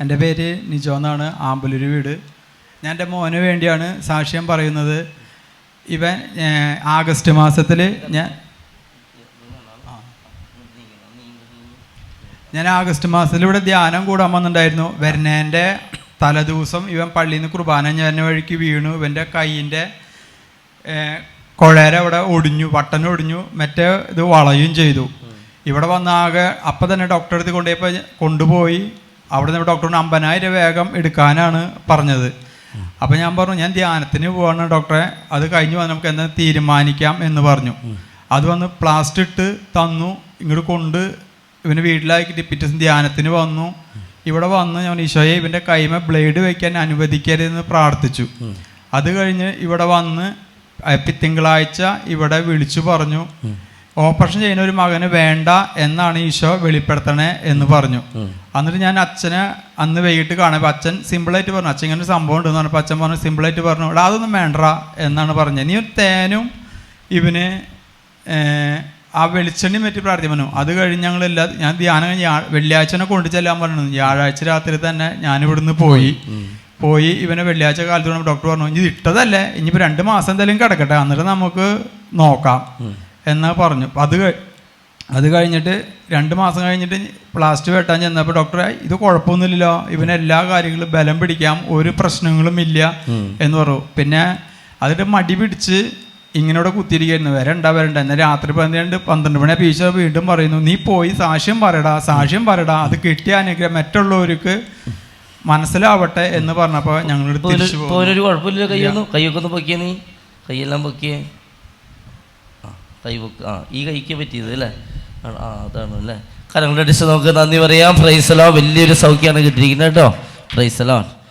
എന്റെ പേര് നിജോ എന്നാണ് ആമ്പലൂർ വീട്. ഞാൻ എന്റെ മോന് വേണ്ടിയാണ് സാക്ഷ്യം പറയുന്നത്. ഇവൻ ആഗസ്റ്റ് മാസത്തിൽ ഞാൻ ഞാൻ ആഗസ്റ്റ് മാസത്തിൽ ഇവിടെ ധ്യാനം കൂടാൻ വന്നിട്ടുണ്ടായിരുന്നു. വരുന്നതിന്റെ തലേദിവസം ഇവൻ പള്ളിയിൽ നിന്ന് കുർബാന ഞാൻ വഴിക്ക് വീണു. ഇവന്റെ കൈയിന്റെ കുഴര അവിടെ ഒടിഞ്ഞു വട്ടന ഒടിഞ്ഞു മറ്റേ ഇത് വളയും ചെയ്തു. ഇവിടെ വന്ന ആകെ അപ്പം തന്നെ ഡോക്ടറെ അടുത്ത് കൊണ്ടുപോയപ്പോൾ കൊണ്ടുപോയി. അവിടെ നിന്ന് ഡോക്ടറിന് അമ്പതിനായിരം വേഗം എടുക്കാനാണ് പറഞ്ഞത്. അപ്പം ഞാൻ പറഞ്ഞു ഞാൻ ധ്യാനത്തിന് പോവാണ് ഡോക്ടറെ. അത് കഴിഞ്ഞ് വന്ന് നമുക്ക് എന്താ തീരുമാനിക്കാം എന്ന് പറഞ്ഞു. അത് വന്ന് പ്ലാസ്റ്റ് ഇട്ട് തന്നു ഇങ്ങോട്ട് കൊണ്ട് ഇവന് വീട്ടിലാക്കിയിട്ട് പിറ്റേ ധ്യാനത്തിന് വന്നു. ഇവിടെ വന്ന് ഞാൻ ഈശോയെ ഇവന്റെ കൈമ ബ്ലേഡ് വയ്ക്കാൻ അനുവദിക്കരുതെന്ന് പ്രാർത്ഥിച്ചു. അത് കഴിഞ്ഞ് ഇവിടെ വന്ന് തിങ്കളാഴ്ച ഇവിടെ വിളിച്ചു പറഞ്ഞു. ഓപ്പറേഷൻ ചെയ്യുന്ന ഒരു മകന് വേണ്ട എന്നാണ് ഈശോ വെളിപ്പെടുത്തണേ എന്ന് പറഞ്ഞു. എന്നിട്ട് ഞാൻ അച്ഛനെ അന്ന് വൈകിട്ട് കാണുമ്പോൾ അച്ഛൻ സിമ്പിളായിട്ട് പറഞ്ഞു അച്ഛൻ ഇങ്ങനെ ഒരു സംഭവം ഉണ്ടെന്ന് പറഞ്ഞപ്പോൾ അച്ഛൻ പറഞ്ഞു സിമ്പിളായിട്ട് പറഞ്ഞു ഇവിടെ അതൊന്നും വേണ്ട എന്നാണ് പറഞ്ഞത്. നീ ഒരു തേനും ഇവന് ആ വെളിച്ചെണ്ണി പറ്റി പ്രാർത്ഥിക്കുന്നു അത് കഴിഞ്ഞ് ഞങ്ങൾ എല്ലാ ഞാൻ ധ്യാനം കഴിഞ്ഞ് വെള്ളിയാഴ്ചനെ കൊണ്ടു ചെല്ലാൻ പറഞ്ഞു. വ്യാഴാഴ്ച രാത്രി തന്നെ ഞാൻ ഇവിടുന്ന് പോയി. പോയി ഇവനെ വെള്ളിയാഴ്ച കാലത്ത് ഡോക്ടർ പറഞ്ഞു ഇനി ഇട്ടതല്ലേ ഇനിയിപ്പോൾ രണ്ട് മാസം എന്തായാലും കിടക്കട്ടെ. എന്നിട്ട് നമുക്ക് നോക്കാം. എന്ന് പറഞ്ഞു. അത് അത് കഴിഞ്ഞിട്ട് രണ്ട് മാസം കഴിഞ്ഞിട്ട് പ്ലാസ്റ്റ് വെട്ടാൻ ചെന്നപ്പോൾ ഡോക്ടറെ ഇത് കുഴപ്പമൊന്നുമില്ലല്ലോ. ഇവന് എല്ലാ കാര്യങ്ങളും ബലം പിടിക്കാം. ഒരു പ്രശ്നങ്ങളും ഇല്ല. എന്ന് പറഞ്ഞു. പിന്നെ അതിട്ട് മടി പിടിച്ച് ഇങ്ങനോടെ കുത്തിയിരിക്കുന്നു വരണ്ട വരണ്ട. എന്നാൽ രാത്രി പന്ത്രണ്ട് പന്ത്രണ്ട് മണി പീശ വീണ്ടും പറയുന്നു നീ പോയി സാക്ഷ്യം പറയടാ സാക്ഷ്യം പറയടാ. അത് കിട്ടിയ അനുഗ്രഹം മറ്റുള്ളവർക്ക് മനസ്സിലാവട്ടെ എന്ന് പറഞ്ഞപ്പോൾ ഞങ്ങളുടെ തിരിച്ചു പോകും കൈയൊക്കെ ഒന്ന് പൊക്കിയ നീ? കൈയെല്ലാം പൊക്കിയേ? ആ കൈ പൊക്ക് ആ ഈ കൈക്ക് പറ്റിയത് അല്ലേ? ആ അതാണ് അല്ലേ? കരങ്ങളുടെ അടിച്ച് നമുക്ക് നന്ദി പറയാം. പ്രൈസലോ വലിയൊരു സൗഖ്യമാണ് കിട്ടിയിരിക്കുന്നത് കേട്ടോ. പ്രൈസലോ